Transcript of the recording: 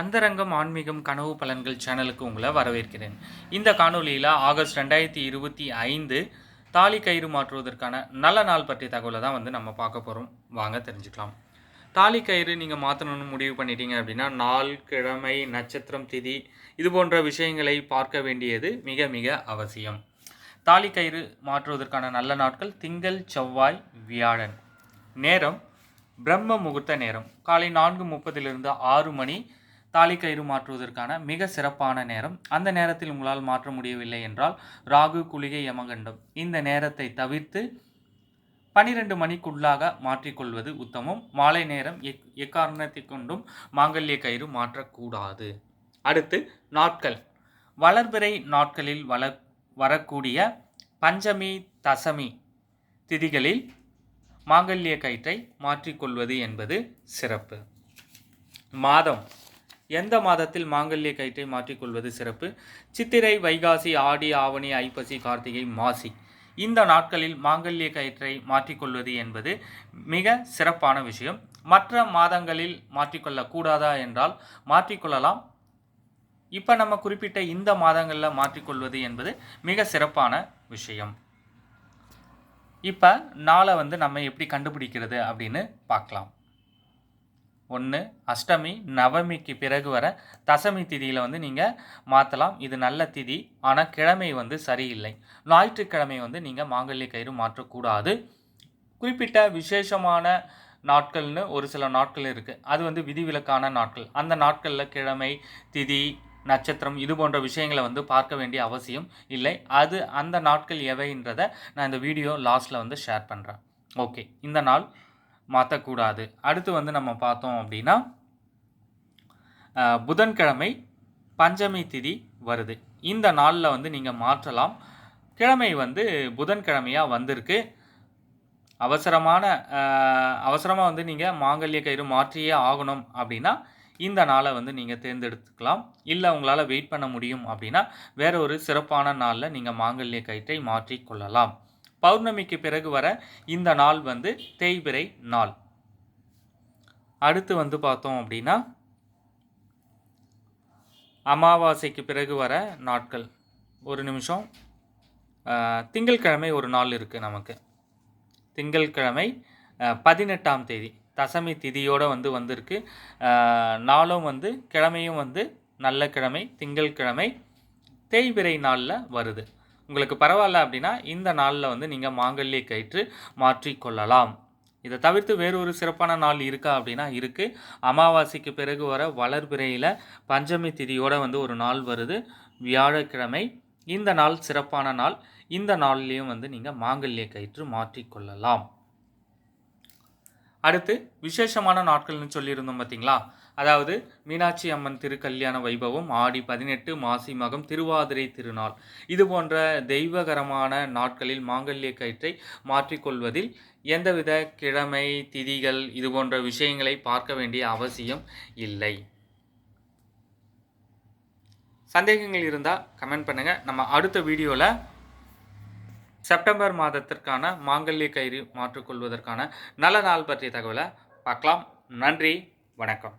அந்தரங்கம் ஆன்மீகம் கனவு பலன்கள் சேனலுக்கு உங்களை வரவேற்கிறேன். இந்த காணொலியில் ஆகஸ்ட் ரெண்டாயிரத்தி இருபத்தி ஐந்து தாலி கயிறு மாற்றுவதற்கான நல்ல நாள் பற்றிய தகவலை தான் வந்து நம்ம பார்க்க போகிறோம் வாங்க தெரிஞ்சுக்கலாம். தாலி கயிறு நீங்கள் மாற்றணும்னு முடிவு பண்ணிட்டீங்க அப்படின்னா நாள் கிழமை நட்சத்திரம் திதி இது போன்ற விஷயங்களை பார்க்க வேண்டியது மிக மிக அவசியம். தாலி கயிறு மாற்றுவதற்கான நல்ல நாட்கள் திங்கள் செவ்வாய் வியாழன். நேரம் பிரம்ம முகூர்த்த நேரம். காலை நான்கு முப்பதிலிருந்து ஆறு மணி தாலி கயிறு மாற்றுவதற்கான மிக சிறப்பான நேரம். அந்த நேரத்தில் உங்களால் மாற்ற முடியவில்லை என்றால் ராகு குளிகை யமகண்டம். இந்த நேரத்தை தவிர்த்து பனிரெண்டு மணிக்குள்ளாக மாற்றிக்கொள்வது உத்தமம். மாலை நேரம் எக் எக்காரணத்தை கொண்டும் மாங்கல்ய கயிறு மாற்றக்கூடாது. அடுத்து நாட்கள். வளர்பிறை நாட்களில் வள வரக்கூடிய பஞ்சமி தசமி திதிகளில் மாங்கல்ய கயிற்றை மாற்றிக்கொள்வது என்பது சிறப்பு. மாதம். எந்த மாதத்தில் மாங்கல்ய கயிற்றை மாற்றிக்கொள்வது சிறப்பு? சித்திரை வைகாசி ஆடி ஆவணி ஐப்பசி கார்த்திகை மாசி. இந்த நாட்களில் மாங்கல்ய கயிற்றை மாற்றிக்கொள்வது என்பது மிக சிறப்பான விஷயம். மற்ற மாதங்களில் மாற்றிக்கொள்ளக்கூடாதா என்றால் மாற்றிக்கொள்ளலாம். இப்போ நம்ம குறிப்பிட்ட இந்த மாதங்களில் மாற்றிக்கொள்வது என்பது மிக சிறப்பான விஷயம். இப்போ நாளை வந்து நம்ம எப்படி கண்டுபிடிக்கிறது அப்படின்னு பார்க்கலாம். ஒன்று அஷ்டமி நவமிக்கு பிறகு வர தசமி திதியில் வந்து நீங்கள் மாற்றலாம் இது நல்ல திதி. ஆனால் கிழமை வந்து சரியில்லை. ஞாயிற்றுக்கிழமை வந்து நீங்கள் மாங்கல்ய கயிறு மாற்றக்கூடாது. குறிப்பிட்ட விசேஷமான நாட்கள்னு ஒரு சில நாட்கள் இருக்குது அது வந்து விதிவிலக்கான நாட்கள். அந்த நாட்களில் கிழமை திதி நட்சத்திரம் இது போன்ற விஷயங்களை வந்து பார்க்க வேண்டிய அவசியம் இல்லை. அது அந்த நாட்கள் எவைன்றதை நான் இந்த வீடியோ லாஸ்ட்டில் வந்து ஷேர் பண்ணுறேன் ஓகே. இந்த நாள் மாற்றக்கூடாது அடுத்து வந்து நம்ம பார்த்தோம் அப்படின்னா புதன்கிழமை பஞ்சமி திதி வருது. இந்த நாளில் வந்து நீங்கள் மாற்றலாம். கிழமை வந்து புதன்கிழமையாக வந்திருக்கு. அவசரமான அவசரமாக வந்து நீங்கள் மாங்கல்ய கயிறு மாற்றியே ஆகணும் அப்படின்னா இந்த நாளை வந்து நீங்கள் தேர்ந்தெடுத்துக்கலாம். இல்லை உங்களால் வெயிட் பண்ண முடியும் அப்படின்னா வேற ஒரு சிறப்பான நாளில் நீங்கள் மாங்கல்ய கயிற்றை மாற்றிக் கொள்ளலாம். பௌர்ணமிக்கு பிறகு வர இந்த நாள் வந்து தேய்பிறை நாள். அடுத்து வந்து பார்த்தோம் அப்படின்னா அமாவாசைக்கு பிறகு வர நாட்கள். ஒரு நிமிஷம். திங்கள்கிழமை திங்கட்கிழமை ஒரு நாள் இருக்குது நமக்கு. திங்கட்கிழமை பதினெட்டாம் தேதி. தசமி திதியோடு வந்து வந்திருக்கு. நாளும் வந்து கிழமையும் வந்து நல்ல கிழமை திங்கட்கிழமை தேய்பிறை நாளில் வருது. உங்களுக்கு பரவாயில்ல அப்படின்னா இந்த நாளில் வந்து நீங்கள் மாங்கல்ய கயிற்று மாற்றிக்கொள்ளலாம் இதை தவிர்த்து வேறொரு சிறப்பான நாள் இருக்கா அப்படின்னா இருக்குது அமாவாசைக்கு பிறகு வர வளர்பிறையில் பஞ்சமி திதியோடு வந்து ஒரு நாள் வருது. வியாழக்கிழமை. இந்த நாள் சிறப்பான நாள். இந்த நாள்லேயும் வந்து நீங்கள் மாங்கல்ய கயிற்று மாற்றிக்கொள்ளலாம் அடுத்து விசேஷமான நாட்கள்னு சொல்லியிருந்தோம் பார்த்தீங்களா அதாவது மீனாட்சி அம்மன் திருக்கல்யாண வைபவம் ஆடி பதினெட்டு மாசி மகம் திருவாதிரை திருநாள். இது போன்ற தெய்வகரமான நாட்களில் மாங்கல்ய கயிற்றை மாற்றிக்கொள்வதில் எந்தவித கிழமை திதிகள் இது போன்ற விஷயங்களை பார்க்க வேண்டிய அவசியம் இல்லை. சந்தேகங்கள் இருந்தால் கமெண்ட் பண்ணுங்கள் நம்ம அடுத்த வீடியோவில் செப்டம்பர் மாதத்திற்கான மாங்கல்ய கயிறு மாற்றிக்கொள்வதற்கான நல்ல நாள் பற்றிய தகவலை பார்க்கலாம். நன்றி வணக்கம்.